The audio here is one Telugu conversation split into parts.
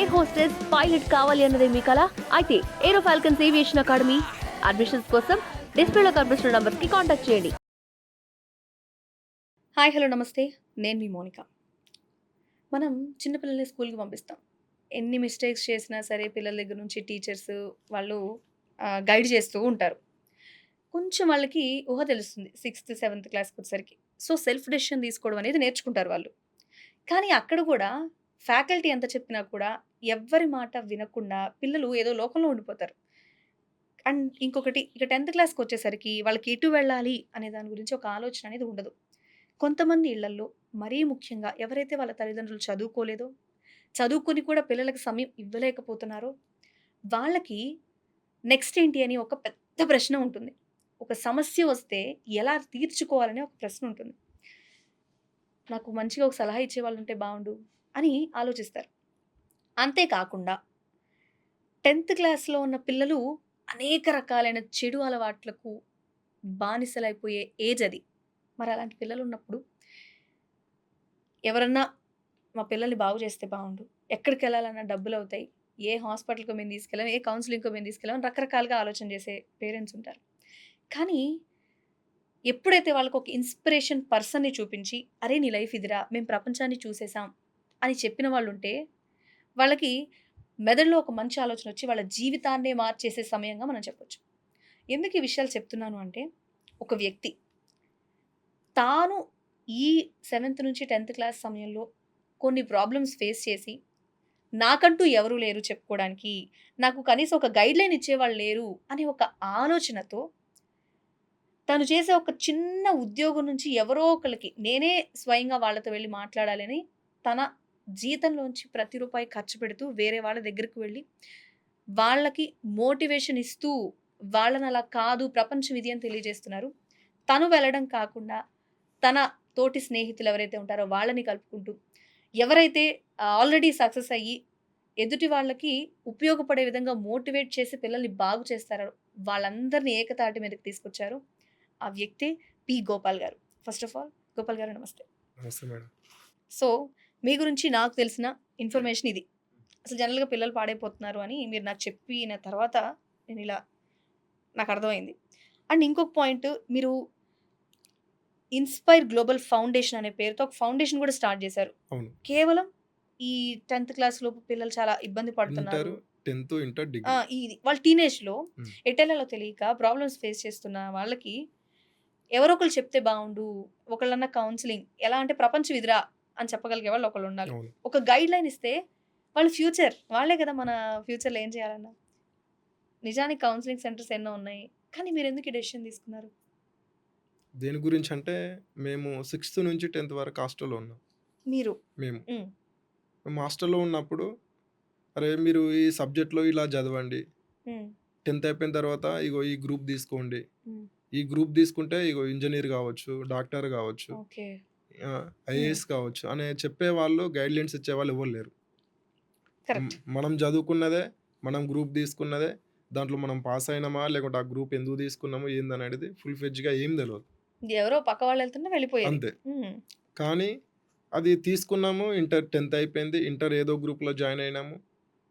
ఎయిర్ హోస్టెస్ పైలట్ కావాలి అన్నదే మీ కల. అయితే aero falcons aviation academy admissions కోసం డిస్ప్లేలో కనిపిస్తున్న నంబర్కి కాంటాక్ట్ చేయండి. హాయ్ హలో నమస్తే. నేను మీ మోనిక. మనం చిన్నపిల్లల్ని స్కూల్కి పంపిస్తాం. ఎన్ని మిస్టేక్స్ చేసినా సరే పిల్లల దగ్గర నుంచి టీచర్స్ వాళ్ళు గైడ్ చేస్తూ ఉంటారు. కొంచెం వాళ్ళకి ఊహ తెలుస్తుంది సిక్స్త్ సెవెంత్ క్లాస్కి వచ్చేసరికి. సో సెల్ఫ్ డెసిషన్ తీసుకోవడం అనేది నేర్చుకుంటారు వాళ్ళు. కానీ అక్కడ కూడా ఫ్యాకల్టీ ఎంత చెప్పినా కూడా ఎవ్వరి మాట వినకుండా పిల్లలు ఏదో లోకంలో ఉండిపోతారు. అండ్ ఇంకొకటి ఇక టెన్త్ క్లాస్కి వచ్చేసరికి వాళ్ళకి ఎటు వెళ్ళాలి అనే దాని గురించి ఒక ఆలోచన అనేది ఉండదు. కొంతమంది ఇళ్ళల్లో మరీ ముఖ్యంగా ఎవరైతే వాళ్ళ తల్లిదండ్రులు చదువుకోలేదో చదువుకొని కూడా పిల్లలకు సమయం ఇవ్వలేకపోతున్నారో వాళ్ళకి నెక్స్ట్ ఏంటి అని ఒక పెద్ద ప్రశ్న ఉంటుంది. ఒక సమస్య వస్తే ఎలా తీర్చుకోవాలనే ఒక ప్రశ్న ఉంటుంది. నాకు మంచిగా ఒక సలహా ఇచ్చే వాళ్ళు ఉంటే బాగుండు అని ఆలోచిస్తారు. అంతేకాకుండా టెన్త్ క్లాస్లో ఉన్న పిల్లలు అనేక రకాలైన చెడు అలవాట్లకు బానిసలైపోయే ఏజ్ అది. మరి అలాంటి పిల్లలు ఉన్నప్పుడు ఎవరన్నా మా పిల్లల్ని బాగు చేస్తే బాగుండు ఎక్కడికి వెళ్ళాలన్నా డబ్బులు అవుతాయి. ఏ హాస్పిటల్కి మేము తీసుకెళ్ళాం ఏ కౌన్సిలింగ్కి మేము తీసుకెళ్ళాం రకరకాలుగా ఆలోచన చేసే పేరెంట్స్ ఉంటారు. కానీ ఎప్పుడైతే వాళ్ళకు ఒక ఇన్స్పిరేషన్ పర్సన్ని చూపించి అరే నీ లైఫ్ ఇదిరా మేము ప్రపంచాన్ని చూసేసాం అని చెప్పిన వాళ్ళు ఉంటే వాళ్ళకి మెదడులో ఒక మంచి ఆలోచన వచ్చి వాళ్ళ జీవితాన్నే మార్చేసే సమయంగా మనం చెప్పొచ్చు. ఎందుకు ఈ విషయాలు చెప్తున్నాను అంటే ఒక వ్యక్తి తాను ఈ సెవెంత్ నుంచి టెన్త్ క్లాస్ సమయంలో కొన్ని ప్రాబ్లమ్స్ ఫేస్ చేసి నాకంటూ ఎవరు లేరు చెప్పుకోవడానికి నాకు కనీసం ఒక గైడ్లైన్ ఇచ్చేవాళ్ళు లేరు అనే ఒక ఆలోచనతో తను చేసే ఒక చిన్న ఉద్యోగం నుంచి ఎవరో ఒకరికి నేనే స్వయంగా వాళ్ళతో వెళ్ళి మాట్లాడాలని తన జీతంలోంచి ప్రతి రూపాయి ఖర్చు పెడుతూ వేరే వాళ్ళ దగ్గరికి వెళ్ళి వాళ్ళకి మోటివేషన్ ఇస్తూ వాళ్ళని అలా కాదు ప్రపంచం ఇది అని తెలియజేస్తున్నారు. తను వెళ్ళడం కాకుండా తన తోటి స్నేహితులు ఎవరైతే ఉంటారో వాళ్ళని కలుపుకుంటూ ఎవరైతే ఆల్రెడీ సక్సెస్ అయ్యి ఎదుటి వాళ్ళకి ఉపయోగపడే విధంగా మోటివేట్ చేసి పిల్లల్ని బాగు చేస్తారో వాళ్ళందరినీ ఏకతాటి మీదకి తీసుకొచ్చారు ఆ వ్యక్తే పి గోపాల్ గారు. ఫస్ట్ ఆఫ్ ఆల్ గోపాల్ గారు నమస్తే. నమస్తే మేడం. సో మీ గురించి నాకు తెలిసిన ఇన్ఫర్మేషన్ ఇది. అసలు జనరల్గా పిల్లలు పాడైపోతున్నారు అని మీరు నాకు చెప్పిన తర్వాత నేను ఇలా నాకు అర్థమైంది. అండ్ ఇంకొక పాయింట్ మీరు ఇన్స్పైర్ గ్లోబల్ ఫౌండేషన్ అనే పేరుతో ఒక ఫౌండేషన్ కూడా స్టార్ట్ చేశారు. కేవలం ఈ టెన్త్ క్లాస్ లోపు పిల్లలు చాలా ఇబ్బంది పడుతున్నారు. టెన్త్ ఇంటర్ డిగ్రీ ఇది. వాళ్ళ టీనేజ్లో మ్మ్. ఎటెలలో తెలియక ప్రాబ్లమ్స్ ఫేస్ చేస్తున్న వాళ్ళకి ఎవరో ఒకరు చెప్తే బాగుండు. ఒకళ్ళన్న కౌన్సిలింగ్ ఎలా అంటే ప్రపంచం ఇదిరా అని చెప్పగలిగే వాళ్ళు ఒకళ్ళు ఉండాలి. ఒక గైడ్ లైన్ ఇస్తే వాళ్ళ ఫ్యూచర్ వాళ్ళే కదా మన ఫ్యూచర్లో ఏం చేయాలన్నా. నిజానికి కౌన్సిలింగ్ సెంటర్స్ ఎన్నో ఉన్నాయి. కానీ మీరు ఎందుకు ఈ డెసిషన్ తీసుకున్నారు? దేని గురించి అంటే మేము సిక్స్త్ నుంచి టెన్త్ వరకు హాస్టల్లో ఉన్నాం. మీరు? మేము. మ్మ్. హాస్టల్లో ఉన్నప్పుడు అరే మీరు ఈ సబ్జెక్ట్లో ఇలా చదవండి. టెన్త్ అయిపోయిన తర్వాత ఇగో ఈ గ్రూప్ తీసుకోండి. ఈ గ్రూప్ తీసుకుంటే ఇగో ఇంజనీర్ కావచ్చు డాక్టర్ కావచ్చు. ఐఏఎస్ కావచ్చు అనే చెప్పే వాళ్ళు గైడ్ లైన్స్ ఇచ్చే వాళ్ళు ఎవరు లేరు. మనం చదువుకున్నదే మనం గ్రూప్ తీసుకున్నదే దాంట్లో మనం పాస్ అయినామా లేకుంటే ఆ గ్రూప్ ఎందుకు తీసుకున్నామో ఏందనేది ఫుల్ ఫెడ్జ్గా ఏం తెలియదు ఎవరో పక్క వాళ్ళు వెళ్తున్నా వెళ్ళిపోయేది. అంతే. కానీ అది తీసుకున్నాము ఇంటర్ టెన్త్ అయిపోయింది ఇంటర్ ఏదో గ్రూప్లో జాయిన్ అయినాము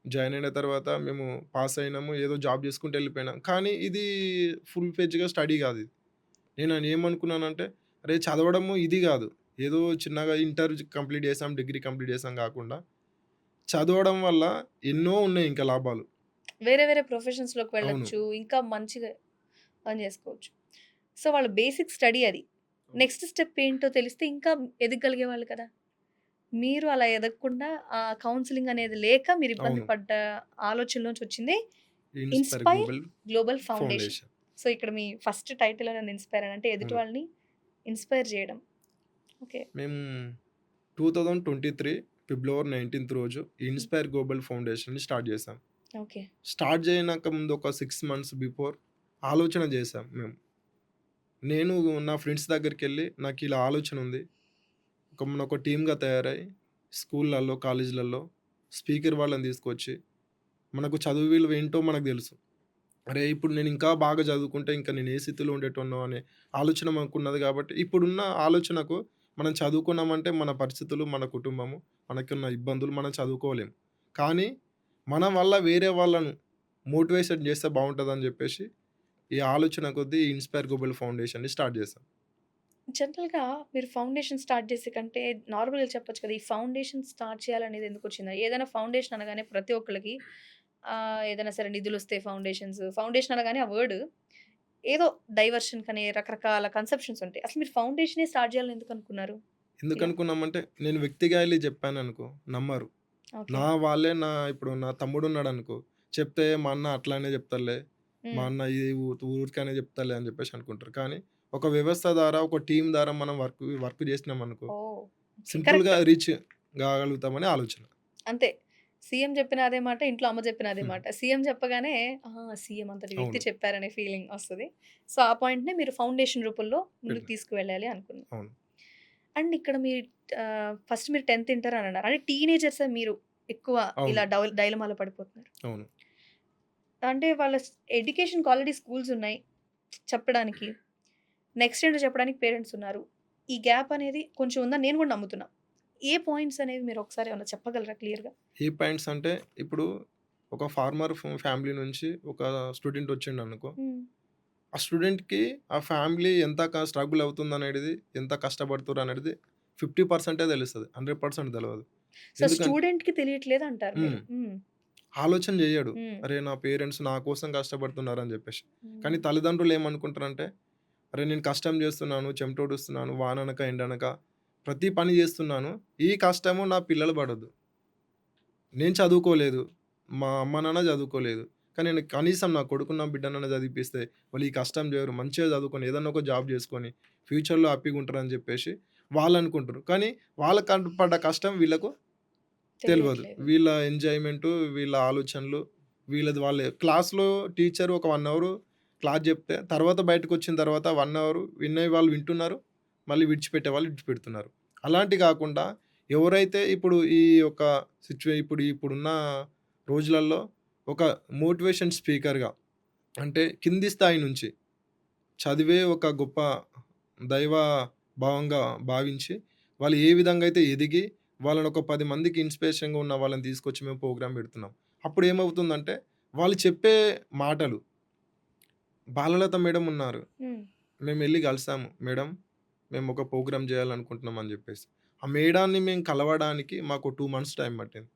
జాయిన్ అయిన తర్వాత మేము పాస్ అయినాము ఏదో జాబ్ చేసుకుంటూ వెళ్ళిపోయినాం. కానీ ఇది ఫుల్ ఫెజ్గా స్టడీ కాదు ఇది. నేను ఏమనుకున్నానంటే అరే చదవడము ఇది కాదు ఏదో చిన్నగా ఇంటర్ కంప్లీట్ చేసాం డిగ్రీ కంప్లీట్ చేసాం కాకుండా చదవడం వల్ల ఎన్నో ఉన్నాయి ఇంకా లాభాలు. వేరే వేరే ప్రొఫెషన్స్లోకి వెళ్ళొచ్చు ఇంకా మంచిగా పని చేసుకోవచ్చు. సో వాళ్ళ బేసిక్ స్టడీ అది. నెక్స్ట్ స్టెప్ ఏంటో తెలిస్తే ఇంకా ఎదగలిగే వాళ్ళు కదా. మీరు అలా ఎదగకుండా ఆ కౌన్సిలింగ్ అనేది లేక మీరు ఇబ్బంది. పడ్డ ఆలోచనలోంచి వచ్చింది ఇన్స్పైర్ గ్లోబల్ ఫౌండేషన్ సో ఇక్కడ మీ ఫస్ట్ టైటిల్ అనేది ఇన్స్పైర్ అని అంటే ఎదుటి. వాళ్ళని ఇన్స్పైర్ చేయడం. మేము two thousand twenty three February nineteenth రోజు ఇన్స్పైర్ గ్లోబల్ ఫౌండేషన్ని స్టార్ట్ చేసాం ఓకే. స్టార్ట్ చేయనాక ముందు ఒక సిక్స్ మంత్స్ బిఫోర్ ఆలోచన చేసాం మేము. నేను నా ఫ్రెండ్స్ దగ్గరికి వెళ్ళి నాకు ఇలా ఆలోచన ఉంది. ఒక మన ఒక టీమ్గా తయారై స్కూళ్ళల్లో కాలేజీలలో స్పీకర్ వాళ్ళని తీసుకొచ్చి మనకు చదువు విలువ ఏంటో మనకు తెలుసు. అరే ఇప్పుడు నేను ఇంకా బాగా చదువుకుంటే ఇంకా నేను ఏ స్థితిలో ఉండేటోన్నో అనే ఆలోచన మనకు ఉన్నది కాబట్టి ఇప్పుడున్న ఆలోచనకు మనం చదువుకున్నామంటే మన పరిస్థితులు మన కుటుంబము మనకున్న ఇబ్బందులు మనం చదువుకోలేము కానీ మన వల్ల వేరే వాళ్ళను మోటివేషన్ చేస్తే బాగుంటుందని చెప్పేసి ఈ ఆలోచన కొద్దీ ఇన్స్పైర్ గ్లోబల్ ఫౌండేషన్ని స్టార్ట్ చేశాం జనరల్‌గా మీరు ఫౌండేషన్ స్టార్ట్ చేసే కంటే నార్మల్‌గా చెప్పొచ్చు కదా! ఈ ఫౌండేషన్ స్టార్ట్ చేయాలనేది ఎందుకొచ్చింది? ఏదైనా ఫౌండేషన్ అనగానే ప్రతి ఒక్కరికి ఏదైనా సరే నిధులు వస్తే ఫౌండేషన్స్. ఫౌండేషన్ అనగానే ఆ వర్డ్ ఏదో డైవర్షన్ కని రకరకాల కన్సెప్షన్స్ ఉంటాయి. అసలు మీరు ఫౌండేషనే స్టార్ట్ చేయాలని ఎందుకు అనుకున్నారు? ఎందుకు. అనుకున్నామంటే నేను వ్యక్తిగా ఎళ్ళి చెప్పాననుకో నమ్మరు. ఓకే. నా వాళ్ళే నా ఇప్పుడు నా తమ్ముడున్నాడనుకో చెప్తే మా అన్న అట్లానే చెప్తాడులే. మా హ్మ్. అన్న ఊ ఊరికనే చెప్తాడులే అని చెప్పేసి అనుకుంటారు. కానీ ఒక వ్యవస్థ ద్వారా, ఒక టీమ్ ద్వారా మనం వర్క్ వర్క్ చేసినామనుకో ఓహ్! సింపుల్‌గా. రీచ్ కాగలుగుతామని ఆలోచన. అంతే. సీఎం చెప్పిన అదే మాట, ఇంట్లో అమ్మ చెప్పిన అదే. మాట. సీఎం చెప్పగానే! సీఎం అంతటి వ్యక్తి. చెప్పారనే ఫీలింగ్ వస్తది. సో, ఆ పాయింట్‌నే మీరు ఫౌండేషన్ రూపంలో ముందుకు. తీసుకువెళ్ళాలి అనుకున్నారు. అవును. అండ్ ఇక్కడ మీరు ఫస్ట్ మీరు 10థ్ ఇంటర్ అని అన్నారు. అంటే టీనేజర్సే మీరు ఎక్కువ ఇలా డైలమాలో పడిపోతున్నారు. అవును. అంటే వాళ్ళ స్ ఎడ్యుకేషన్‌కి ఆల్రెడీ స్కూల్స్ ఉన్నాయి చెప్పడానికి. నెక్స్ట్ ఏంటో చెప్పడానికి పేరెంట్స్ ఉన్నారు. ఈ గ్యాప్ అనేది కొంచెం ఉందని నేను కూడా నమ్ముతున్నా. ఏ పాయింట్స్ అనేవి మీరు ఒకసారి ఏమన్నా చెప్పగలరా క్లియర్‌గా? ఏ పాయింట్స్ అంటే ఇప్పుడు ఒక ఫార్మర్ ఫ్యామిలీ నుంచి ఒక స్టూడెంట్ వచ్చిండనుకో హ్మ్. ఆ స్టూడెంట్‌కి ఆ ఫ్యామిలీ ఎంత స్ట్రగుల్ అవుతుందనేటిది, ఎంత కష్టపడుతుర్రు అనేది 50% తెలుస్తది. 100% తెలవదు. సో, ఎందుకంటే స్టూడెంట్‌కి తెలియట్లేదు అంటారు. ఆలోచన చెయ్యడు. హ్మ్. అరే! నా పేరెంట్స్ నా కోసం కష్టపడుతున్నారని చెప్పేసి. కానీ. తల్లిదండ్రులు ఏమనుకుంటారంటే, అరే! నేను కష్టం చేస్తున్నాను, చెమటోడుస్తున్నాను, వాననక, ఎండనక ప్రతి పని చేస్తున్నాను. ఈ కష్టము నా పిల్లలు పడొద్దు. నేను చదువుకోలేదు. మా అమ్మ, నాన్న చదువుకోలేదు. కానీ నేను కనీసం నా కొడుకుని, నా బిడ్డనన్నా చదివిపిస్తే వాళ్ళు ఈ కష్టం చేయరు. మంచిగా చదువుకొని ఏదన్నా ఒక జాబ్ చేసుకొని ఫ్యూచర్‌లో హ్యాపీగా ఉంటారని చెప్పేసి వాళ్ళనుకుంటారు. కానీ వాళ్ళకి అన్ పడ్డ కష్టం వీళ్ళకు. తెలియట్లేదు. వీళ్ళ ఎంజాయ్‌మెంటు, వీళ్ళ ఆలోచనలు, వీళ్ళది వాళ్ళే. క్లాస్‌లో టీచర్ ఒక 1 అవరు క్లాస్ చెప్తే తర్వాత బయటకొచ్చిన తర్వాత 1 అవరు వినే వాళ్ళు వింటున్నారు. మళ్ళీ విడిచిపెట్టే వాళ్ళు విడిచిపెడుతున్నారు. అలాంటి కాకుండా ఎవరైతే ఇప్పుడు ఈ యొక్క సిట్యుయే ఇప్పుడు ఇప్పుడున్న రోజులల్లో ఒక మోటివేషన్ స్పీకర్‌గా అంటే కింది స్థాయి నుంచి చదివే ఒక గొప్ప దైవ భావంగా భావించి వాళ్ళు ఏ విధంగా అయితే ఎదిగి వాళ్ళని ఒక 10 మందికి ఇన్స్పిరేషన్‌గా ఉన్న వాళ్ళని తీసుకొచ్చి మేము ప్రోగ్రామ్ పెడుతున్నాం. అప్పుడు ఏమవుతుందంటే వాళ్ళు చెప్పే మాటలు బాలలత మేడం ఉన్నారు. హ్మ్. మేమెళ్ళి కలిసాము. మేడం మేము ఒక ప్రోగ్రామ్ చేయాలనుకుంటున్నాం అని చెప్పేసి. ఆ మేడాన్ని మేము కలవడానికి మాకు 2 మంత్స్ టైం పట్టింది.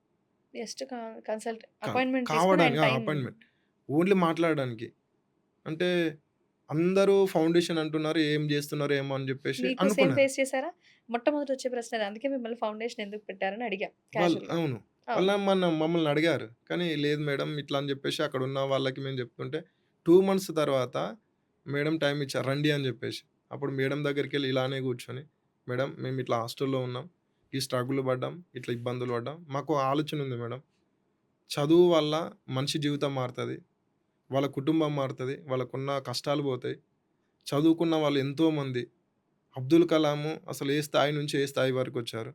జస్ట్ కన్సల్ట్ అపాయింట్‌మెంట్ కావడానికి! Time appointment. ఓన్లీ మాట్లాడడానికి. అంటే అందరూ ఫౌండేషన్ అంటున్నారు. ఏం చేస్తున్నారో ఏమో అని చెప్పేసి. ఫేస్ చేసారా? మొట్టమొదట వచ్చే ప్రశ్న అది. అందుకే మిమ్మల్ని ఫౌండేషన్ ఎందుకు పెట్టారని అడిగా. అవును. వాళ్ళ మన మమ్మల్ని అడిగారు. కానీ లేదు మేడం ఇట్లా అని చెప్పేసి అక్కడున్న వాళ్ళకి మేము చెప్తుంటే 2 మంత్స్ తర్వాత మేడం టైమ్ ఇచ్చారు. రండి అని చెప్పేసి. అప్పుడు మేడం దగ్గరికి వెళ్ళి ఇలానే కూర్చొని మేడం మేము ఇట్లా హాస్టల్‌లో ఉన్నాం. ఈ స్ట్రగుల్ పడ్డాం. ఇట్లా ఇబ్బందులు పడ్డాం. మాకు ఆలోచన ఉంది మేడం. చదువు వల్ల మనిషి జీవితం మారుతుంది వాళ్ళ కుటుంబం మారుతుంది వాళ్ళకున్న కష్టాలు పోతాయి. చదువుకున్న వాళ్ళు ఎంతోమంది అబ్దుల్ కలాము అసలు ఏ స్థాయి నుంచి ఏ స్థాయి వరకు వచ్చారు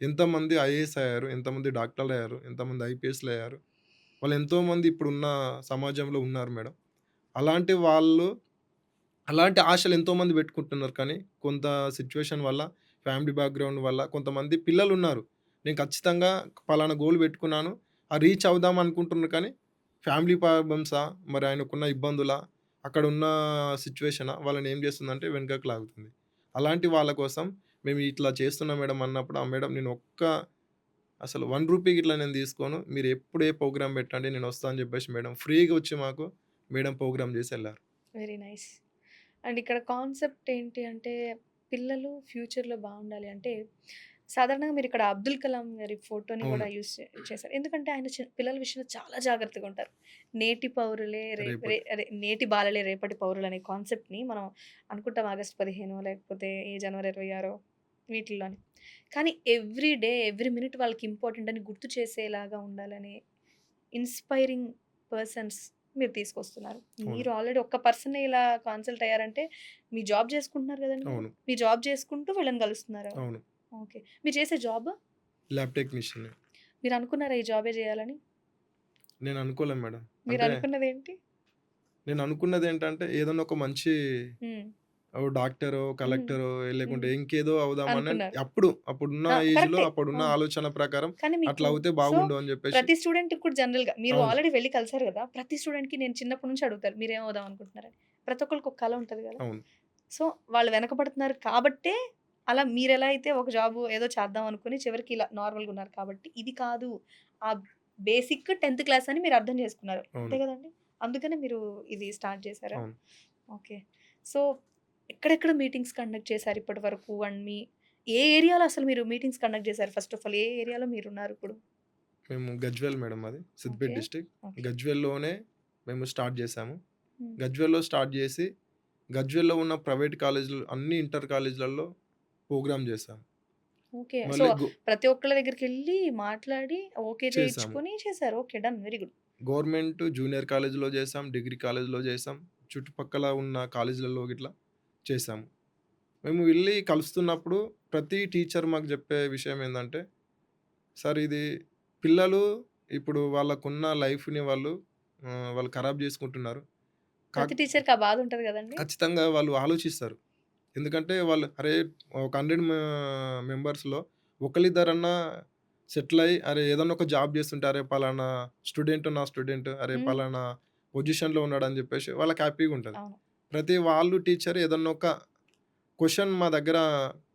ఎంతమంది ఐఏఎస్ అయ్యారు. ఎంతమంది డాక్టర్లు అయ్యారు ఎంతమంది ఐపీఎస్‌లయ్యారు. వాళ్ళు ఎంతోమంది ఇప్పుడున్న సమాజంలో ఉన్నారు మేడం. అలాంటి వాళ్ళు అలాంటి ఆశలు ఎంతోమంది పెట్టుకుంటున్నారు. కానీ కొంత సిచ్యువేషన్ వల్ల, ఫ్యామిలీ బ్యాక్‌గ్రౌండ్ వల్ల కొంతమంది పిల్లలు ఉన్నారు నేను ఖచ్చితంగా పలానా గోల్ పెట్టుకున్నాను. ఆ రీచ్ అవుదాం అనుకుంటున్నారు కానీ ఫ్యామిలీ ప్రాబ్లమ్సా, మరి ఆయనకున్న ఇబ్బందులా, అక్కడున్న సిచ్యువేషనా వాళ్ళని ఏం చేస్తుందంటే వెనుకకు లాగుతుంది. అలాంటి వాళ్ళ కోసం మేము ఇట్లా చేస్తున్నాం మేడం అన్నప్పుడు ఆ మేడం నేను ఒక్క అసలు వన్ రూపీ ఇట్లా నేను తీసుకోను. మీరు ఎప్పుడు ఏ ప్రోగ్రామ్ పెట్టండి నేను వస్తాను అని చెప్పేసి మేడం ఫ్రీగా వచ్చి మాకు మేడం ప్రోగ్రామ్ చేసి వెళ్ళారు వెరీ నైస్. అండ్ ఇక్కడ కాన్సెప్ట్ ఏంటి అంటే పిల్లలు ఫ్యూచర్‌లో బాగుండాలి అంటే సాధారణంగా మీరు ఇక్కడ అబ్దుల్ కలాం గారి ఫోటోని కూడా. యూజ్ చేశారు. ఎందుకంటే ఆయన పిల్లల విషయంలో చాలా జాగ్రత్తగా ఉంటారు. నేటి పౌరులే రే రే రేపటి అదే నేటి బాలలే రేపటి పౌరులు అనే కాన్సెప్ట్‌ని మనం అనుకుంటాం ఆగస్ట్ 15 లేకపోతే ఈ జనవరి 26 వీటిల్లోని. కానీ ఎవ్రీ డే, ఎవ్రీ మినిట్ వాళ్ళకి ఇంపార్టెంట్ అని గుర్తు చేసేలాగా ఉండాలని ఇన్‌స్పైరింగ్ పర్సన్స్ మీరు తీసుకొస్తున్నారు. మీరు ఆల్రెడీ ఒక్క పర్సనే ఇలా కన్సల్ట్ అయ్యారంటే మీ జాబ్ చేసుకుంటున్నారు కదండీ. మీ జాబ్ చేసుకుంటూ వీళ్ళని కలుస్తున్నారు. అవును. ఓకే. మీరు చేసే జాబ్? Lab technician. మీరు అనుకున్నారా ఈ జాబే చేయాలని? నేను అనుకోలే మేడం. మీరు అంటే అనుకున్నదేంటి? నేను అనుకున్నదేంటంటే ఏదన్నా ఒక మంచి. ఓ డాక్టరో, కలెక్టరో లేకుంటే. ఇంకేదో అవుదామని అనుకున్నారు. అప్పుడు అప్పుడున్న ఆ! ఏజ్‌లో కరెక్టే. అప్పుడున్న. ఆలోచన ప్రకారం కానీ అట్లా మీకు అవుతే సో, బాగుండు అని చెప్పేసి ప్రతి స్టూడెంట్‌కి కూడా జనరల్‌గా మీరు అవును. ఆల్రెడీ వెళ్ళి కలిసారు గదా! ప్రతి స్టూడెంట్‌కి నేను చిన్నప్పటి నుంచి అడుగుతారు. మీరేం అవుదాం అనుకుంటున్నారని. ప్రతి ఒక్కళ్ళకి ఒక కల ఉంటది! అవును. సో, వాళ్ళు వెనకబడుతున్నారు కాబట్టే అలా మీరెలా అయితే ఒక జాబ్ ఏదో చేద్దాం అనుకుని చివరికి ఇలా నార్మల్‌గా ఉన్నారు కాబట్టి ఇది కాదు. ఆ బేసిక్ 10థ్ క్లాస్ అని మీరు అర్థం చేసుకున్నారు. అంతే. గదండీ! అందుకనే మీరు ఇది స్టార్ట్? అవును. ఓకే. సో, ఎక్కడెక్కడ మీటింగ్స్ కండక్ట్ చేశారు ఇప్పటి వరకు? అండ్ మీ ఏ ఏరియాలో అసలు మీరు మీటింగ్స్ కండక్ట్ చేశారు ఫస్ట్ ఆఫ్ ఆల్? ఏ ఏరియాలో మీరున్నారు ఇప్పుడు? మేము గజ్వేల్ మేడం మాది. సిద్దిపేట. ఓకే. గజ్వేల్‌లోనే మేము స్టార్ట్ చేసాము. గజ్వేల్‌లో స్టార్ట్ చేసి గజ్వేల్‌లో ఉన్న ప్రైవేట్ కాలేజ్‌లు అన్ని ఇంటర్ కాలేజ్‌లలో ప్రోగ్రామ్ చేసాం. ఓకే. సో, ప్రతి ఒక్కళ్ళ దగ్గరికెళ్ళి మాట్లాడి ఓకే చేసాము. చేయించుకొని చేశారు. Okay. Done. Very good. Government junior కాలేజ్‌లో చేసాం. డిగ్రీ కాలేజ్‌లో చేసాం. చుట్టుపక్కల ఉన్న కాలేజ్‌లలో గిట్లా చేసాము. మేము వెళ్ళి కలుస్తున్నప్పుడు ప్రతి టీచర్ మాకు చెప్పే విషయం ఏందంటే, సార్ ఇది పిల్లలు ఇప్పుడు వాళ్ళకున్న లైఫ్‌ని వాళ్ళు వాళ్ళు ఖరాబ్ చేసుకుంటున్నారు. ప్రతి టీచర్‌కి ఆ బాధ ఉంటది గదండీ! ఖచ్చితంగా వాళ్ళు ఆలోచిస్తారు. ఎందుకంటే వాళ్ళు అరే! ఒక 100 మె మెంబర్స్‌లో ఒకళ్ళిద్దరన్నా సెటిల్ అయ్యి అరే! ఏదన్నా ఒక జాబ్ చేస్తుంటే అరే! పలానా స్టూడెంట్ నా స్టూడెంట్ అరే! పలానా పొజిషన్‌లో ఉన్నాడని చెప్పేసి వాళ్ళకి హ్యాపీగా ఉంటది. ప్రతి వాళ్ళు టీచర్ ఏదన్నా ఒక క్వెషన్ మా దగ్గర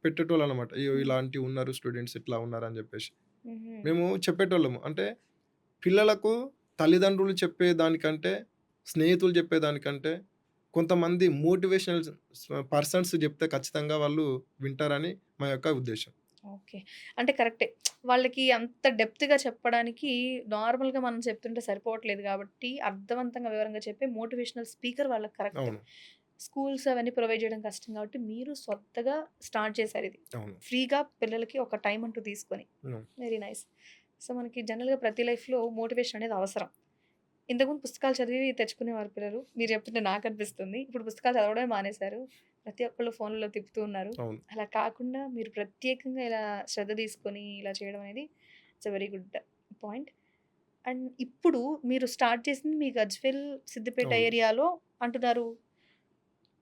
పెట్టేటోళ్ళనమాట. ఇగో హ్మ్. ఇలాంటివి ఉన్నారు స్టూడెంట్స్ ఇట్లా ఉన్నారని చెప్పేసి. హుహు. మేము చెప్పేటోళ్ళము. అంటే పిల్లలకు తల్లిదండ్రులు చెప్పే దానికంటే, స్నేహితులు చెప్పేదానికంటే కొంతమంది మోటివేషనల్ పర్సన్స్ చెప్తే ఖచ్చితంగా వాళ్ళు వింటారని మా యొక్క ఉద్దేశ్యం. ఓకే. అంటే కరెక్టే. వాళ్ళకి అంత డెప్త్‌గా చెప్పడానికి నార్మల్‌గా మనం చెప్తుంటే సరిపోవట్లేదు గాబట్టి అర్థవంతంగా వివరంగా చెప్పే మోటివేషనల్ స్పీకర్ వాళ్ళకి కరెక్టే. స్కూల్స్ అవన్నీ ప్రొవైడ్ చేయడం కష్టం కాబట్టి మీరు సొంతగా స్టార్ట్ చేశారిది. అవును. ఫ్రీగా పిల్లలకి ఒక టైమ్ అంటూ తీసుకొని. Very nice. సో, మనకి జనరల్‌గా ప్రతి లైఫ్‌లో మోటివేషన్ అనేది అవసరం. ఇంతకుముందు పుస్తకాలు చదివి తెచ్చుకునేవారు పిల్లలు. మీరు చెప్తుంటే నాకనిపిస్తుంది. ఇప్పుడు పుస్తకాలు చదవడమే మానేశారు. ప్రతి ఒక్కళ్ళు ఫోన్‌లలో తిప్పుతూ ఉన్నారు. అలా కాకుండా మీరు ప్రత్యేకంగా ఇలా శ్రద్ధ తీసుకొని ఇలా చేయడం అనేది it's a very good point. And ఇప్పుడు మీరు స్టార్ట్ చేసింది మీ గజ్వేల్, సిద్దిపేట. ఏరియాలో అంటున్నారు.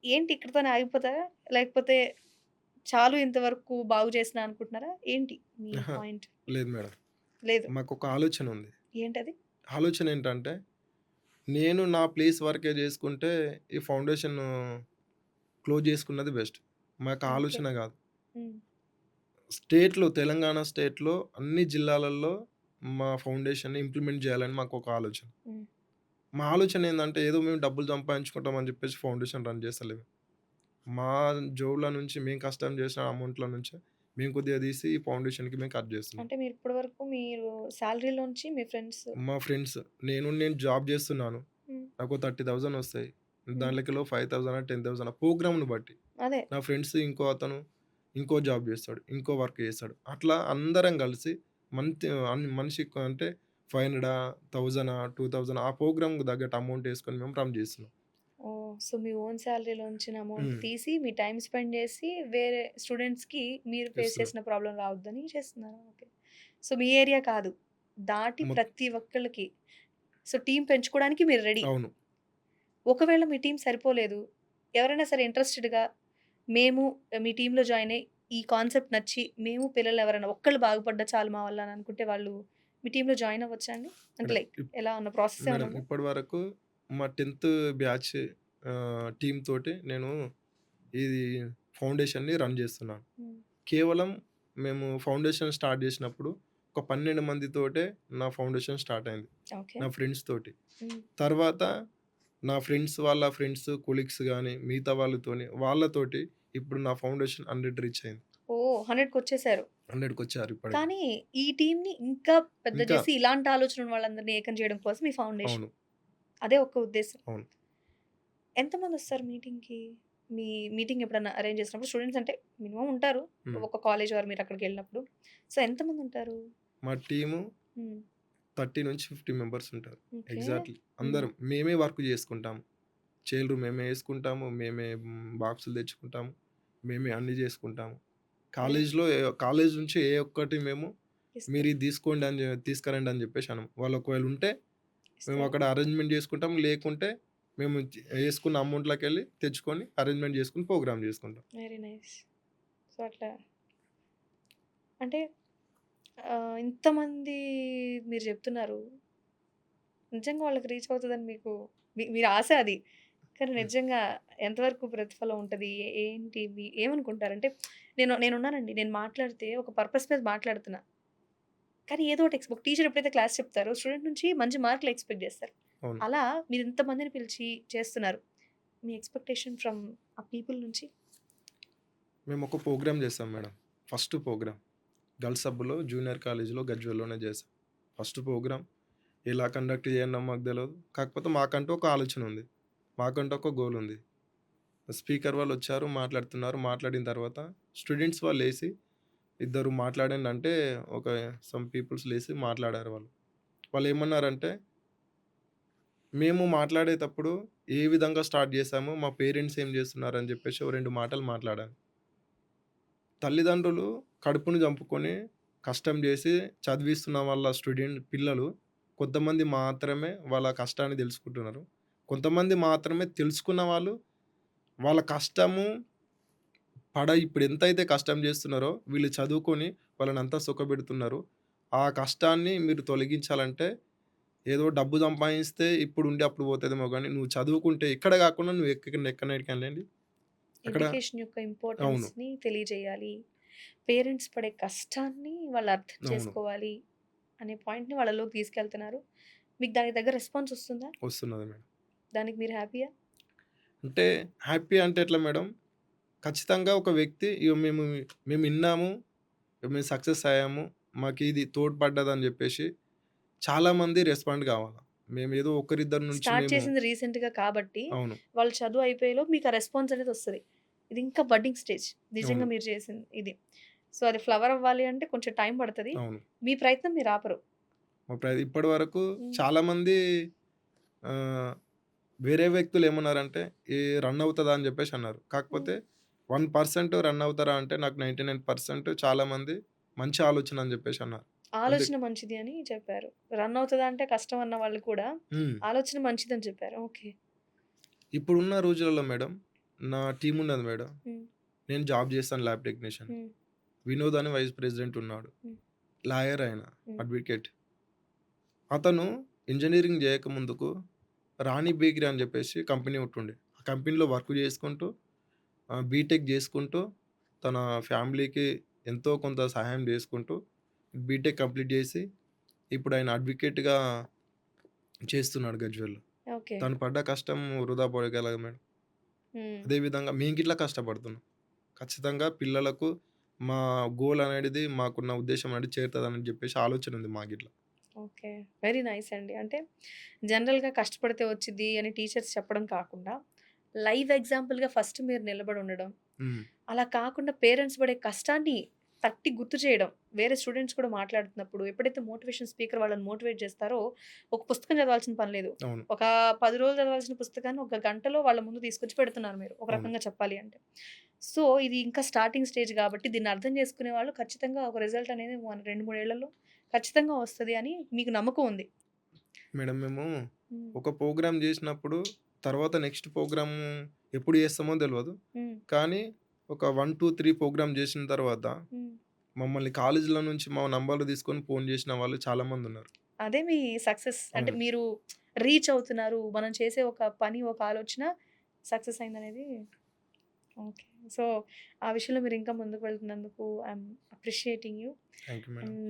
ఏంటి ఇక్కడితోనే ఆగిపోతారా? లేకపోతే చాలు ఇంతవరకు బాగు చేసినా అనుకుంటున్నారా? ఏంటి మీ! పాయింట్? లేదు మేడం. లేదు. మాకొక ఆలోచన ఉంది. ఏంటది? ఆలోచన ఏంటంటే, నేను నా ప్లేస్ వరకే చేసుకుంటే ఈ ఫౌండేషన్ క్లోజ్ చేసుకున్నది బెస్ట్. మాకు. ఆలోచన కాదు. స్టేట్‌లో తెలంగాణ స్టేట్‌లో అన్ని జిల్లాలలో మా ఫౌండేషన్‌ని ఇంప్లిమెంట్ చేయాలని మాకొక ఆలోచన. హ్మ్. మా ఆలోచన ఏందంటే ఏదో మేము డబ్బులు సంపాదించుకుంటాం అని చెప్పేసి ఫౌండేషన్ రన్ చేస్తలేము. మా జోబుల నుంచి మేము కష్టం చేసిన అమౌంట్‌ల నుంచి మేము కొద్దిగా తీసి ఈ ఫౌండేషన్‌కి మేము ఖర్చు చేస్తున్నాం. అంటే మీరు ఇప్పటి వరకు మీరు సాలరీలోంచి మీ ఫ్రెండ్స్ మా ఫ్రెండ్స్ నేను నేను జాబ్ చేస్తున్నాను. నాకు 30,000 వస్తాయి. హ్మ్. దాంట్లోకెళ్ళో 5,000 10,000 ప్రోగ్రామ్‌ని బట్టి. అదే. నా ఫ్రెండ్స్ ఇంకో అతను ఇంకో జాబ్ చేస్తాడు. ఇంకో వర్క్ చేస్తాడు. అట్లా అందరం కలిసి మంత్ అన్ మనిషికి అంటే 500 1000 2000 ఆ ప్రోగ్రామ్‌కి తగ్గట్టు అమౌంట్ ఏసుకొని మేము రన్ చేస్తున్నాం. సో, మీ ఓన్ సాలరీలోంచిన అమౌంట్. తీసి మీ టైమ్ స్పెండ్ చేసి వేరే స్టూడెంట్స్‌కి మీరు ఫేస్. చేసిన ప్రాబ్లమ్ రావద్దని చేస్తున్నారు. ఓకే. సో, మీ ఏరియా కాదు. దాటి ప్రతి ఒక్కళ్ళకి సో, టీమ్ పెంచుకోవడానికి మీరు రెడీ. అవును. ఒకవేళ మీ టీమ్ సరిపోలేదు. ఎవరైనా సరే ఇంట్రెస్టెడ్‌గా మేము మీ టీమ్‌లో జాయిన్ అయ్యి ఈ కాన్సెప్ట్ నచ్చి మేము పిల్లలు ఎవరైనా ఒక్కళ్ళు బాగుపడ్డా చాలు మా వల్ల అని అనుకుంటే వాళ్ళు మీ టీమ్‌లో జాయిన్ అవ్వచ్చా అండి? అంటే లైక్ ఎలా ఉన్న ప్రాసెస్? ఇప్పటి వరకు మా 10థ్ బ్యాచ్ టీమ్ తోటి నేను ఇది ఫౌండేషన్‌ని రన్ చేస్తున్నాను. కేవలం మేము ఫౌండేషన్ స్టార్ట్ చేసినప్పుడు ఒక 12 మందితోటే నా ఫౌండేషన్ స్టార్ట్ అయింది. నా ఫ్రెండ్స్ తోటి. తర్వాత నా ఫ్రెండ్స్ వాళ్ళ ఫ్రెండ్స్, కొలీగ్స్ గాని మిగతా వాళ్ళతోని వాళ్ళతోటి ఇప్పుడు నా ఫౌండేషన్ 100 రీచ్ అయింది. ఓహ్! 100కొచ్చేసారు. 100కొచ్చారు ఇప్పటికి. కానీ ఈ టీమ్‌ని ఇంకా పెద్ద చేసి ఇలాంటి ఆలోచన వాళ్ళందరిని ఏకం చేయడం కోసం ఈ ఫౌండేషన్. అదే ఒక్క ఉద్దేశ్యం. అవును. ఎంతమందొస్తారు మీటింగ్‌కి? మీ మీటింగ్ ఎప్పుడన్నా అరేంజ్ చేసినప్పుడు స్టూడెంట్స్ అంటే మినిమమ్ ఉంటారు. ఒక కాలేజ్ ఆర్ మీరు అక్కడికెళ్ళినప్పుడు. సో, ఎంతమంది ఉంటారు? మా టీము హ్మ్. 30-50 మెంబర్స్ ఉంటారు. ఎగ్జాక్ట్‌లీ. అందరం మేమే వర్క్ చేసుకుంటాము. చైర్లు మేమే ఏసుకుంటాము. మేమే బాక్సులు తెచ్చుకుంటాము. మేమే అన్నీ చేసుకుంటాము. వెరీ కాలేజ్‌లో కాలేజ్ నుంచి ఏ ఒక్కటి మేము మీరు ఇది తీసుకోండి అని తీసుకురండి అని చెప్పేసి అనము. వాళ్ళు ఒకవేళ ఉంటే మేము అక్కడ అరేంజ్‌మెంట్ చేసుకుంటాం. లేకుంటే మేము చ్ యేసుకున్న అమౌంట్‌లోకెళ్ళి తెచ్చుకొని అరేంజ్‌మెంట్ చేసుకొని ప్రోగ్రామ్ చేసుకుంటాం. Very nice. సో, అట్లా అంటే ఇంతమంది మీరు చెప్తున్నారు. నిజంగా వాళ్ళకి రీచ్ అవుతదని మీకు మీ మీరు ఆశ అది. కానీ హ్మ్. నిజంగా ఎంతవరకు ప్రతిఫలం ఉంటది? ఏంటి? మీ ఏమనుకుంటారంటే నేను నేనున్నానండి. నేను మాట్లాడితే ఒక పర్పస్ మీద మాట్లాడుతున్నా. కానీ ఏదో ఒకటి ఎక్స్ ఒక టీచర్ ఎప్పుడైతే క్లాస్ చెప్తారో స్టూడెంట్ నుంచి మంచి మార్కులు ఎక్స్‌పెక్ట్ చేస్తారు. అలా మీరు ఇంతమందిని పిలిచి చేస్తున్నారు. మీ ఎక్స్‌పెక్టేషన్ ఫ్రమ్ ఆ పీపుల్ నుంచి? మేము ఒక ప్రోగ్రామ్ చేసాం మేడం. First program. గర్ల్స్ సబ్‌లో జూనియర్ కాలేజ్‌లో గజ్వేల్‌లోనే చేసాం. ఫస్ట్ ప్రోగ్రామ్ ఎలా కండక్ట్ చేయాలో మాకు తెలవదు. కాకపోతే మాకంటూ ఒక ఆలోచన ఉంది. మాకంటూ ఒక గోల్ ఉంది. స్పీకర్ వాళ్ళు వచ్చారు, మాట్లాడుతున్నారు. మాట్లాడిన తర్వాత స్టూడెంట్స్ వాళ్ళు లేసి ఇద్దరు మాట్లాడండి అంటే ఒక సమ్ పీపుల్స్ లేసి మాట్లాడారు వాళ్ళు. వాళ్ళు ఏమన్నారంటే మేము మాట్లాడేటప్పుడు ఏ విధంగా స్టార్ట్ చేసాము మా పేరెంట్స్ ఏం చేస్తున్నారని చెప్పేసి ఓ రెండు మాటలు మాట్లాడాను. తల్లిదండ్రులు కడుపును చంపుకొని కష్టం చేసి చదివిస్తున్న వాళ్ళ స్టూడెంట్ పిల్లలు కొంతమంది మాత్రమే వాళ్ళ కష్టాన్ని తెలుసుకుంటున్నారు. కొంతమంది మాత్రమే తెలుసుకున్న వాళ్ళు వాళ్ళ కష్టము పడ ఇప్పుడు ఎంతైతే కష్టం చేస్తున్నారో వీళ్ళు చదువుకొని వాళ్ళని అంతా సుఖపెడుతున్నారు. ఆ కష్టాన్ని మీరు తొలగించాలంటే ఏదో డబ్బు సంపాదిస్తే ఇప్పుడు ఉండి అప్పుడు పోతదేమో గానీ నువ్వు చదువుకుంటే ఇక్కడ కాకుండా నువ్వు ఎక్క ఎక్కడికైనా అక్కడ ఎడ్యుకేషన్ యొక్క. ఇంపార్టెన్స్‌ని తెలియజేయాలి. పేరెంట్స్ పడే కష్టాన్ని వాళ్ళు అర్థం. చేసుకోవాలి. అనే పాయింట్‌ని వాళ్ళలోకి తీసుకెళ్తున్నారు. మీకు దానికి తగ్గ రెస్పాన్స్ వస్తుందా? వస్తున్నది మేడం. దానికి మీరు హ్యాపీయా? అంటే హ్యాపీ అంటే ఎట్లా మేడం? ఖచ్చితంగా ఒక వ్యక్తి ఇగో మేము మేము ఇన్నాము. మేము సక్సెస్ అయ్యాము. మాకిది తోడ్పడ్డదని చెప్పేసి చాలామంది రెస్పాండ్ కావాలా. మేమేదో ఒకరిద్దరి నుంచి స్టార్ట్ మేము చేసింది రీసెంట్‌గా కాబట్టి అవును. వాళ్ళు చదువు అయిపోయేలోపు మీకు ఆ రెస్పాన్స్ అనేది వస్తది. ఇది ఇంకా బడ్డింగ్ స్టేజ్. నిజంగా. మీరు చేసింది ఇది. సో, అది ఫ్లవర్ అవ్వాలి అంటే కొంచెం టైం పడతది. అవును. మీ ప్రయత్నం మీరు ఆపరు. ఇప్పటి వరకు హ్మ్. చాలామంది ఆహ్, వేరే వ్యక్తులు ఏమన్నారంటే ఈ రన్ అవుతదా అని చెప్పేసి అన్నారు. కాకపోతే హ్మ్. 1% రన్ అవుతారా అంటే నాకు 99% చాలామంది మంచి ఆలోచన అని చెప్పేసి అన్నారు. ఆలోచన మంచిది అని చెప్పారు. రన్ అవుతదా అంటే కష్టం అన్న వాళ్ళు కూడా. ఆలోచన మంచిదని చెప్పారు. ఓకే. ఇప్పుడున్న రోజులలో మేడం నా టీమ్ ఉన్నది మేడం. నేను జాబ్ చేస్తాను ల్యాబ్ టెక్నీషియన్. వినోద్ అని వైస్ ప్రెసిడెంట్ ఉన్నాడు. లాయర్ ఆయన. అడ్వకేట్. అతను ఇంజినీరింగ్ చేయక ముందుకు రాణి బేకరీ అని చెప్పేసి కంపెనీ ఒకటుండే. ఆ కంపెనీలో వర్క్ చేసుకుంటూ బీటెక్ చేసుకుంటూ తన ఫ్యామిలీకి ఎంతో కొంత సహాయం చేసుకుంటూ బీటెక్ కంప్లీట్ చేసి ఇప్పుడు ఆయన అడ్వకేట్‌గా చేస్తున్నాడు గజ్వేల్‌లో. ఓకే. తను పడ్డ కష్టం వృధా పోగలదా మేడం? హ్మ్. అదే విధంగా మేము గిట్లా కష్టపడుతున్నాం. ఖచ్చితంగా పిల్లలకు మా గోల్ అనేది మాకున్న ఉద్దేశ్యం అనేది చేరుతదని చెప్పేసి ఆలోచన ఉంది మాకిట్లా. ఓకే. వెరీ నైస్ అండి. అంటే జనరల్‌గా కష్టపడితే వచ్చిద్ది అని టీచర్స్ చెప్పడం కాకుండా లైవ్ ఎగ్జాంపుల్‌గా ఫస్ట్ మీరు నిలబడి ఉండడం. అలా కాకుండా పేరెంట్స్ పడే కష్టాన్ని తట్టి గుర్తు చేయడం. వేరే స్టూడెంట్స్ కూడా మాట్లాడుతున్నప్పుడు ఎప్పుడైతే మోటివేషన్ స్పీకర్ వాళ్ళని మోటివేట్ చేస్తారో ఒక పుస్తకం చదవాల్సిన పని లేదు. ఒక 10 రోజులు చదవాల్సిన పుస్తకాన్ని ఒక గంటలో వాళ్ళ ముందు తీసుకొచ్చి పెడుతున్నారు మీరు. ఒక. రకంగా చెప్పాలి అంటే. సో, ఇది ఇంకా స్టార్టింగ్ స్టేజ్ కాబట్టి దీన్ని అర్థం చేసుకునే వాళ్ళు ఖచ్చితంగా ఒక రిజల్ట్ అనేది మన 2, 3 ఏళ్ళలో ఖచ్చితంగా వస్తది అని మీకు నమ్మకం ఉంది. మేడం మేము. ఒక ప్రోగ్రామ్ చేసినప్పుడు తర్వాత నెక్స్ట్ ప్రోగ్రామ్ ఎప్పుడు చేస్తామో తెలవదు. హ్మ్. కానీ ఒక 1, 2, 3 ప్రోగ్రామ్ చేసిన తర్వాత. మమ్మల్ని కాలేజీలో నుంచి మా నంబర్లు తీసుకొని ఫోన్ చేసిన వాళ్ళు చాలామందున్నారు. అదే మీ సక్సెస్. అంటే. మీరు రీచ్ అవుతున్నారు. మనం చేసే ఒక పని, ఒక ఆలోచన సక్సెస్ అయిందనేది ఓకే. సో, ఆ విషయంలో మీరు ఇంకా ముందుకు వెళ్తున్నందుకు ఐ యామ్ అప్రిషియేటింగ్ యూ.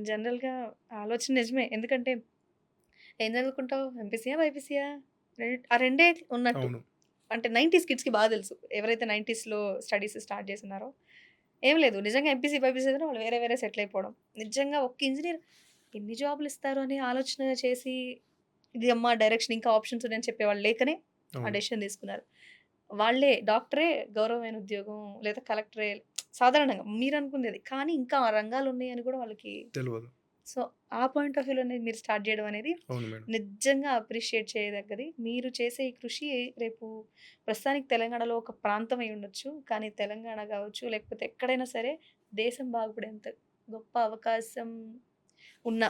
జనరల్‌గా ఆలోచన నిజమే. ఎందుకంటే ఏం చదువుకుంటావు? ఎంపీసీయా? బైపీసీయా? ఆ రెండే ఉన్నట్టు. అంటే 90స్ కిడ్స్‌కి బాగా తెలుసు. ఎవరైతే 90స్‌లో స్టడీస్ స్టార్ట్ చేసున్నారో ఏం లేదు. నిజంగా ఎంపీసీ, బైపీసీ చదివిన వాళ్ళు వేరే వేరే సెటిల్ అయిపోవడం. నిజంగా ఒక్క ఇంజినీర్ ఎన్ని జాబ్‌లు ఇస్తారు అనే ఆలోచన చేసి ఇది అమ్మా డైరెక్షన్ ఇంకా ఆప్షన్స్ ఉన్నాయని చెప్పేవాళ్ళు లేకనే ఆ. డెసిషన్ తీసుకున్నారు. వాళ్ళే డాక్టరే గౌరవమైన ఉద్యోగం లేదా కలెక్టరే సాధారణంగా మీరనుకునేది. కానీ ఇంకా ఆ రంగాలు ఉన్నాయని కూడా వాళ్ళకి తెలవదు. సో, ఆ పాయింట్ ఆఫ్ వ్యూలోనే మీరు స్టార్ట్ చేయడం అనేది. నిజంగా అప్రిషియేట్ చేయదగ్గది. మీరు చేసే ఈ కృషి రేపు ప్రస్తుతానికి తెలంగాణలో ఒక ప్రాంతం అయి ఉండొచ్చు. కానీ తెలంగాణ కావచ్చు, లేకపోతే ఎక్కడైనా సరే దేశం బాగుపడేంత గొప్ప అవకాశం ఉన్న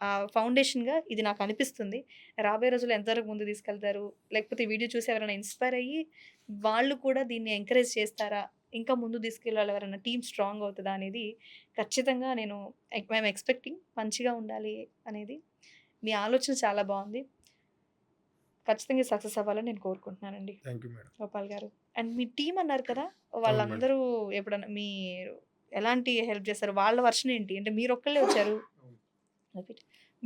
ఆ ఫౌండేషన్‌గా ఇది నాకు అనిపిస్తుంది. రాబోయే రోజుల్లో ఎంతవరకు ముందుకు తీసుకెళ్తారు? లేకపోతే ఈ వీడియో చూసి ఎవరైనా ఇన్‌స్పైర్ అయ్యి, వాళ్ళు కూడా దీన్ని ఎంకరేజ్ చేస్తారా? ఇంకా ముందుకు తీసుకెళ్ళాలి ఎవరైనా టీమ్ స్ట్రాంగ్ అవుతదా? అనేది ఖచ్చితంగా నేను ఐయామ్ ఎక్స్‌పెక్టింగ్ మంచిగా ఉండాలి అనేది. మీ ఆలోచన చాలా బావుంది. ఖచ్చితంగా సక్సెస్ అవ్వాలని నేను కోరుకుంటున్నానండి. గోపాల్ గారు. అండ్ మీ టీమ్ అన్నారు కదా! వాళ్ళందరూ ఎప్పుడన్నా మీరు ఎలాంటి హెల్ప్ చేస్తారు? వాళ్ళ వర్షన్ ఏంటి? అంటే మీరొక్కళ్ళే వచ్చారు.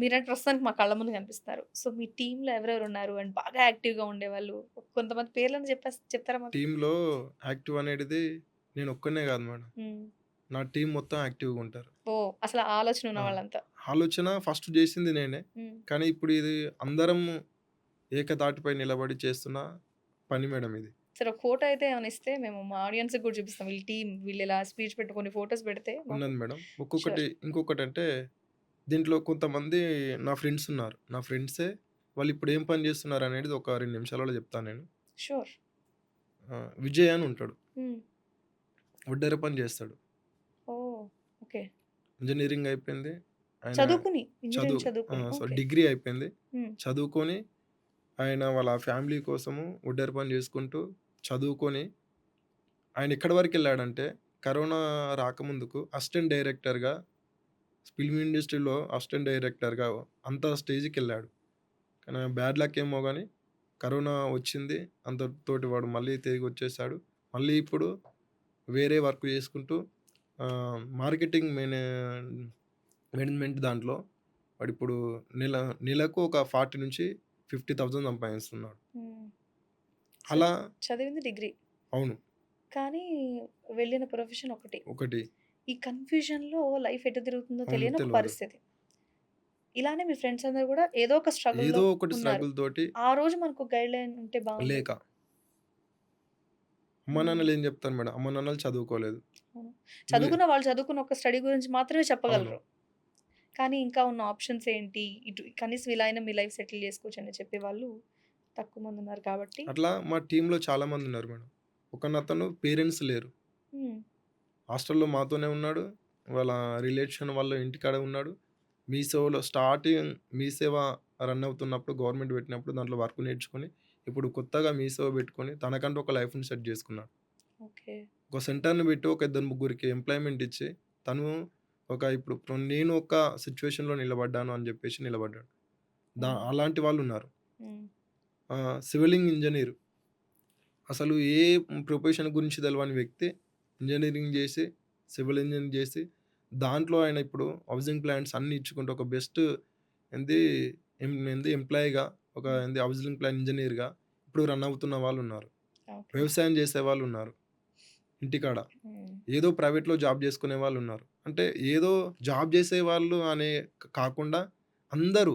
మీరంటే ప్రస్తుతానికి మా కళ్ళ ముందు కనిపిస్తున్నారు. సో, మీ టీమ్‌లో ఎవరెవరు ఉన్నారు? అండ్ బాగా యాక్టివ్‌గా ఉండేవాళ్ళు కొంతమంది పేర్లను చెప్పేస్ చెప్తారా మాకు? టీమ్‌లో యాక్టివ్ అనేటిది నేను ఒక్కడినే కాదు మేడం. నా టీమ్ మొత్తం యాక్టివ్‌గా ఉంటారు. ఓహ్! అసలు ఆలోచన ఉన్న! వాళ్ళంతా. ఆలోచన ఫస్ట్ చేసింది నేనే. కానీ ఇప్పుడు ఇది అందరం ఏకతాటిపై నిలబడి చేస్తున్న పని మేడం ఇది. సరే ఫోటో అయితే ఏమైనా ఇస్తే మేము మా ఆడియన్స్‌కి కూడా చూపిస్తాం. వీళ్ళ టీమ్ వీళ్ళు ఇలా స్పీచ్ పెట్టి కొన్ని ఫోటోస్ పెడితే ఉన్నది మేడం. ఒక్కొక్కటి ఇంకొకటంటే దీంట్లో కొంతమంది నా ఫ్రెండ్స్ ఉన్నారు. నా ఫ్రెండ్సే వాళ్ళు ఇప్పుడు ఏం పని చేస్తున్నారు అనేది ఒక 2 నిమిషాలలో చెప్తాను నేను. షూర్. విజయ్ అని ఉంటాడు. హ్మ్. వడ్డెర పని చేస్తాడు. ఓహ్! ఓకే. ఇంజినీరింగ్ అయిపోయింది. ఆయన చదువుకుని. చదువు ఇంజినీరింగ్ ఆ! చదువుకుని. So, okay. డిగ్రీ అయిపోయింది. హ్మ్. చదువుకొని ఆయన వాళ్ళ ఫ్యామిలీ కోసము వడ్డెర పని చేసుకుంటూ చదువుకొని ఆయన ఎక్కడి వరకెళ్ళాడంటే కరోనా రాకముందుకు అసిస్టెంట్ డైరెక్టర్‌గా ఫిల్మ్ ఇండస్ట్రీలో అసిస్టెంట్ డైరెక్టర్‌గా అంత స్టేజ్‌కెళ్ళాడు. కానీ బ్యాడ్ లక్ ఏమో గాని కరోనా వచ్చింది. అంతటితోటి వాడు మళ్ళీ తిరిగి వచ్చేసాడు. మళ్ళీ ఇప్పుడు వేరే వర్క్ చేసుకుంటూ మార్కెటింగ్ మేనే మేనేజ్మెంట్ దాంట్లో వాడిప్పుడు నెల నెలకు ఒక 40,000-50,000 సంపాదిస్తున్నాడు. హ్మ్. సో, అలా చదివింది డిగ్రీ. అవును. కానీ వెళ్ళిన ప్రొఫెషన్ ఒకటి. ఒకటి. ఈ కన్‌ఫ్యూజన్‌లో లైఫ్ ఎటు తిరుగుతుందో. తెలియని ఒక. పరిస్థితి. ఇలానే మీ ఫ్రెండ్స్ అందరూ కూడా ఏదో ఒక స్ట్రగుల్‌లో ఏదో ఒకటి. స్ట్రగుల్ తోటి ఆ రోజు మనకు గైడ్‌లైన్ ఉంటే బావుండేది. లేక. అమ్మ. నాన్నలు ఏం చెప్తారు మేడం? అమ్మ నాన్నలు చదువుకోలేదు. చదువుకున్న వాళ్ళు చదువుకున్న ఒక స్టడీ గురించి మాత్రమే. చెప్పగలరు. కానీ ఇంకా ఉన్న ఆప్షన్స్ ఏంటి? ఇటు కనీసం ఇలా అయినా మీ లైఫ్ సెటిల్ చేసుకోవచ్చు అని చెప్పేవాళ్ళు తక్కువ మంది ఉన్నారు కాబట్టి అట్లా మా టీమ్‌లో చాలా మంది ఉన్నారు మేడం. ఒకనతను పేరెంట్స్ లేరు. హాస్టల్‌లో మాతోనే ఉన్నాడు. వాళ్ళ రిలేషన్ వాళ్ళ ఇంటికాడ ఉన్నాడు. మీసేవలో స్టార్టింగ్ మీసేవ రన్ అవుతున్నప్పుడు గవర్నమెంట్ పెట్టినప్పుడు దాంట్లో వర్క్ నేర్చుకొని ఇప్పుడు కొత్తగా మీసేవ పెట్టుకొని తనకంటూ ఒక లైఫ్‌ని సెట్ చేసుకున్నాడు. ఓకే. ఒక సెంటర్‌ని పెట్టి ఒక ఇద్దరు ముగ్గురికి ఎంప్లాయ్‌మెంట్ ఇచ్చి తను ఒక ఇప్పుడు నేను ఒక సిట్యుయేషన్‌లో నిలబడ్డాను అని చెప్పేసి నిలబడ్డాడు. దా. అలాంటి వాళ్ళు ఉన్నారు. సివిలింగ్ ఇంజినీర్. అసలు ఏ ప్రొఫెషన్ గురించి తెలవని వ్యక్తి ఇంజినీరింగ్ చేసి, సివిల్ ఇంజినీరింగ్ చేసి దాంట్లో ఆయన ఇప్పుడు హౌసింగ్ ప్లాన్స్ అన్నీ ఇచ్చుకుంటూ ఒక బెస్ట్ ఏంది ఏంది ఎంప్లాయీగా ఒక. ఏంది హౌసింగ్ ప్లాన్ ఇంజినీర్‌గా ఇప్పుడు రన్ అవుతున్న వాళ్ళు ఉన్నారు. వ్యవసాయం చేసేవాళ్ళు ఉన్నారు. ఇంటికాడ. ఏదో ప్రైవేట్‌లో జాబ్ చేసుకునే వాళ్ళు ఉన్నారు. అంటే ఏదో జాబ్ చేసేవాళ్ళు అనే క కాకుండా అందరూ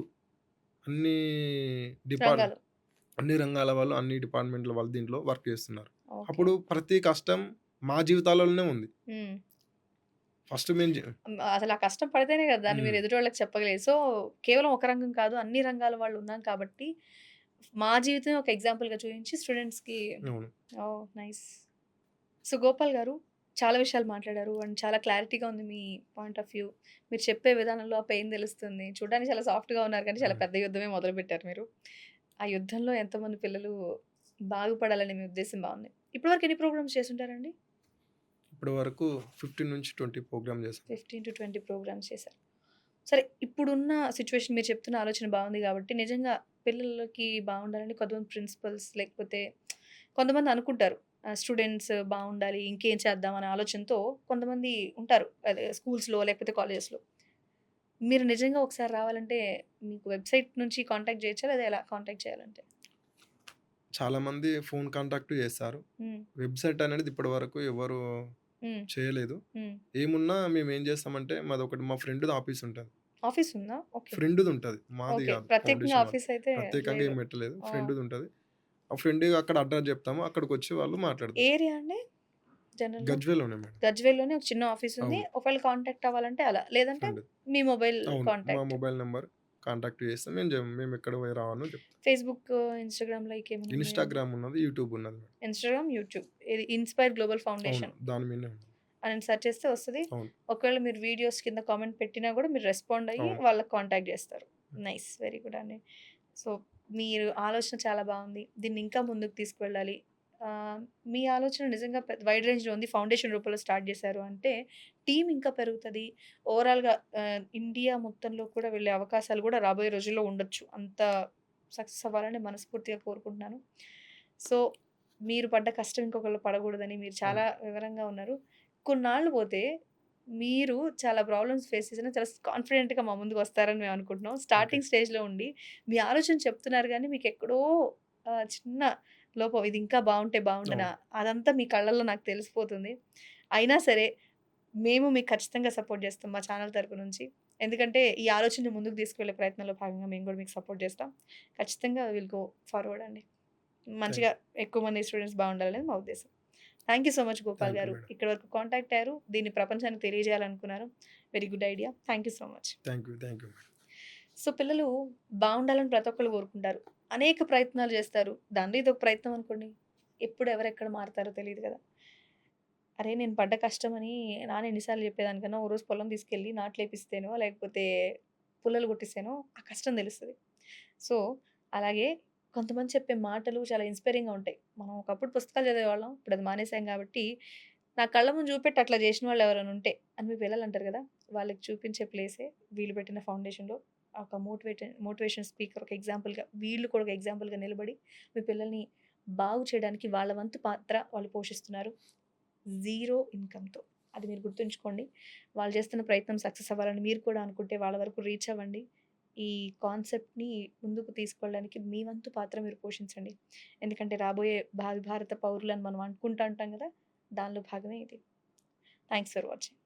అన్ని డిపార్ట్ రంగాలు. అన్ని రంగాల వాళ్ళు, అన్ని డిపార్ట్‌మెంట్‌ల వాళ్ళు దీంట్లో వర్క్ చేస్తున్నారు. అప్పుడు ప్రతి కష్టం మా జీవితాలలోనే ఉంది. ఫస్ట్ మేము. అసలు ఆ కష్టం పడితేనే కదా! దాన్ని మీరు హ్మ్. ఎదుటోళ్ళకి చెప్పగలిగేది. సో, కేవలం ఒక రంగం కాదు అన్ని రంగాల వాళ్ళు ఉన్నాం కాబట్టి మా జీవితమే ఒక ఎగ్జాంపుల్‌గా చూయించి స్టూడెంట్స్‌కి. ఓహ్! నైస్. సో, గోపాల్ గారు చాలా విషయాలు మాట్లాడారు. అండ్ చాలా క్లారిటీగా ఉంది మీ పాయింట్ ఆఫ్ వ్యూ. మీరు చెప్పే విధానంలో ఆ పెయిన్ తెలుస్తుంది. చూడడానికి చాలా సాఫ్ట్‌గా ఉన్నారు కానీ చాలా. పెద్ద యుద్ధమే మొదలుపెట్టారు మీరు. ఆ యుద్ధంలో ఎంతమంది పిల్లలు బాగుపడాలనే మీ ఉద్దేశ్యం బావుంది. ఇప్పటివరకు ఎన్ని ప్రోగ్రామ్స్ చేసుంటారండి? ఇప్పటి వరకు 15-20 ప్రోగ్రామ్ చేశాం. 15-20 ప్రోగ్రామ్స్ చేశారు. సరే ఇప్పుడున్న సిట్యుయేషన్ మీరు చెప్తున్న ఆలోచన బావుంది కాబట్టి నిజంగా పిల్లలకి బావుండాలని కొంతమంది ప్రిన్సిపల్స్ లేకపోతే కొంతమంది అనుకుంటారు. స్టూడెంట్స్ బావుండాలి. ఇంకేం చేద్దాం అనే ఆలోచనతో కొంతమంది ఉంటారు. స్కూల్స్‌లో లేకపోతే కాలేజెస్‌లో. మీరు నిజంగా ఒకసారి రావాలంటే మీకు వెబ్‌సైట్ నుంచి కాంటాక్ట్ చేయొచ్చా? లేదా ఎలా కాంటాక్ట్ చేయాలంటే? చాలామంది ఫోన్ కాంటాక్ట్. హ్మ్. వెబ్‌సైట్ అనేది ఇప్పటి వరకు ఎవరు. చేయలేదు. ఏమున్నా మేము ఏం చేస్తామంటే మాదొకటి మా ఫ్రెండ్‌ది ఆఫీస్ ఉంటది. ఆఫీస్ ఉందా? ఓకే. ఫ్రెండ్‌ది ఉంటది. మాది. కాదు. ప్రత్యేకంగా. ఆఫీస్ అయితే ప్రత్యేకంగా. ఏం పెట్టలేదు. ఓహ్! ఫ్రెండ్‌ది ఉంటది. ఆ ఫ్రెండ్ అక్కడ అడ్రస్ చెప్తాము. అక్కడికొచ్చి వాళ్ళు మాట్లాడతారు. ఏరియా అండి? గజ్వేల్‌లోనే మేడం. గజ్వేల్‌లోనే ఒక చిన్న ఆఫీస్ ఉంది. ఒకవేళ కాంటాక్ట్ అవ్వాలంటే అలా. లేదంటే ఫ్రెండ్. మీ మొబైల్ అవును. మా కాంటాక్ట్. మొబైల్ నంబర్ కాంటాక్ట్ చేస్తే మేము మేము ఎక్కడ రావాలో చెప్తాం. ఫేస్‌బుక్, ఇన్‌స్టాగ్రామ్‌లో ఇంకేమైనా ఉన్నాయా? ఇన్‌స్టాగ్రామ్ ఉన్నది. యూట్యూబ్ ఉన్నది. Instagram, YouTube. ఇది ఇన్‌స్పైర్ గ్లోబల్. ఫౌండేషన్. దాని ఉంది. అని సెర్చ్ చేస్తే వస్తది. ఒకవేళ మీరు వీడియోస్ కింద కామెంట్ పెట్టినా గూడా మీరు రెస్పాండ్ అయ్యి. వాళ్ళకి కాంటాక్ట్ జేస్తారు. నైస్. వెరీ గుడ్ అండి. సో, మీరు ఆలోచన చాలా బావుంది. దీన్ని ఇంకా ముందుకు తీసుకువెళ్ళాలి. మీ ఆలోచన నిజంగా వైడ్ రేంజ్‌లో ఉంది. ఫౌండేషన్ రూపంలో స్టార్ట్ జేశారు అంటే టీమ్ ఇంకా పెరుగుతది. ఓవరాల్‌గా ఇండియా మొత్తంలో కూడా వెళ్ళే అవకాశాలు గూడా రాబోయే రోజుల్లో ఉండొచ్చు. అంత సక్సెస్ అవ్వాలని మనస్ఫూర్తిగా కోరుకుంటున్నాను. సో, మీరు పడ్డ కష్టం ఇంకొకళ్ళు పడగూడదని మీరు చాలా. వివరంగా ఉన్నారు. కొన్నాళ్ళు పోతే మీరు చాలా ప్రాబ్లమ్స్ ఫేస్ చేసినా చాలా కాన్ఫిడెంట్‌గా మా ముందుకొస్తారని మేము అనుకుంటున్నాం. స్టార్టింగ్ స్టేజ్‌లో ఉండి మీ ఆలోచన చెప్తున్నారు గానీ మీకెక్కడో ఆహ్, చిన్న లోపం ఇది ఇంకా బావుండనా అవును. అదంతా మీ కళ్ళల్లో నాకు తెలిసిపోతుంది. అయినా సరే మేము మీకు ఖచ్చితంగా సపోర్ట్ జేస్తాం మా ఛానల్ తరపు నుంచి. ఎందుకంటే ఈ ఆలోచనని ముందుకు తీసుకువెళ్ళే ప్రయత్నంలో భాగంగా మేము గూడా మీకు సపోర్ట్ జేస్తాం. ఖచ్చితంగా విల్ గో ఫార్వర్డ్ అండి. మంచిగా ఎక్కువ మంది స్టూడెంట్స్ బావుండాలనేది మా ఉద్దేశం. Thank you so much Gopal garu. ఇక్కడి వరకు కాంటాక్ట్ అయ్యారు. దీన్ని ప్రపంచానికి తెలియజేయాలనుకున్నారు. Very good idea. Thank you so much. Thank you. Thank you. So, పిల్లలు బావుండాలని ప్రతి ఒక్కళ్ళు కోరుకుంటారు. అనేక ప్రయత్నాలు జేస్తారు. దానిలో ఇదొక ప్రయత్నం అనుకోండి. ఎప్పుడు ఎవరెక్కడ మారతారో తెలీదు గదా! అరే! నేను పడ్డ కష్టమని నాన్న ఎన్నిసార్లు చెప్పేదానికన్నా ఓ రోజు పొలం తీసుకెళ్ళి నాట్లేపిస్తేనో, లేకపోతే పుల్లలు కొట్టిస్తేనో ఆ కష్టం తెలుస్తుంది సో, అలాగే కొంతమంది చెప్పే మాటలు చాలా ఇన్‌స్పైరింగ్‌గా ఉంటాయి. మనం ఒకప్పుడు పుస్తకాలు చదివేవాళ్ళం. ఇప్పుడు అది మానేసాం కాబట్టి నా కళ్ళ ముందు చూపెట్టి అట్లా చేసిన వాళ్ళు ఎవరైనా ఉంటే అని మీ పిల్లలు అంటారు కదా వాళ్ళకి చూపించే ప్లేసే వీళ్ళు పెట్టిన ఫౌండేషన్‌లో ఒక మోటివేషన్ మోటివేషన్ స్పీకర్ ఒక ఎగ్జాంపుల్‌గా వీళ్ళు కూడా ఒక ఎగ్జాంపుల్‌గా నిలబడి మీ పిల్లల్ని బాగు చేయడానికి వాళ్ళ వంతు పాత్ర వాళ్ళు పోషిస్తున్నారు. జీరో ఇన్‌కమ్‌తో. అది మీరు గుర్తుంచుకోండి. వాళ్ళు చేస్తున్న ప్రయత్నం సక్సెస్ అవ్వాలని మీరు కూడా అనుకుంటే వాళ్ళ వరకు రీచ్ అవ్వండి. ఈ కాన్సెప్ట్‌ని ముందుకు తీసుకెళ్ళడానికి మీ వంతు పాత్ర మీరు పోషించండి. ఎందుకంటే రాబోయే భావి భారత పౌరులను మనం అనుకుంటా ఉంటాం కదా దానిలో భాగమే ఇది. Thanks for watching.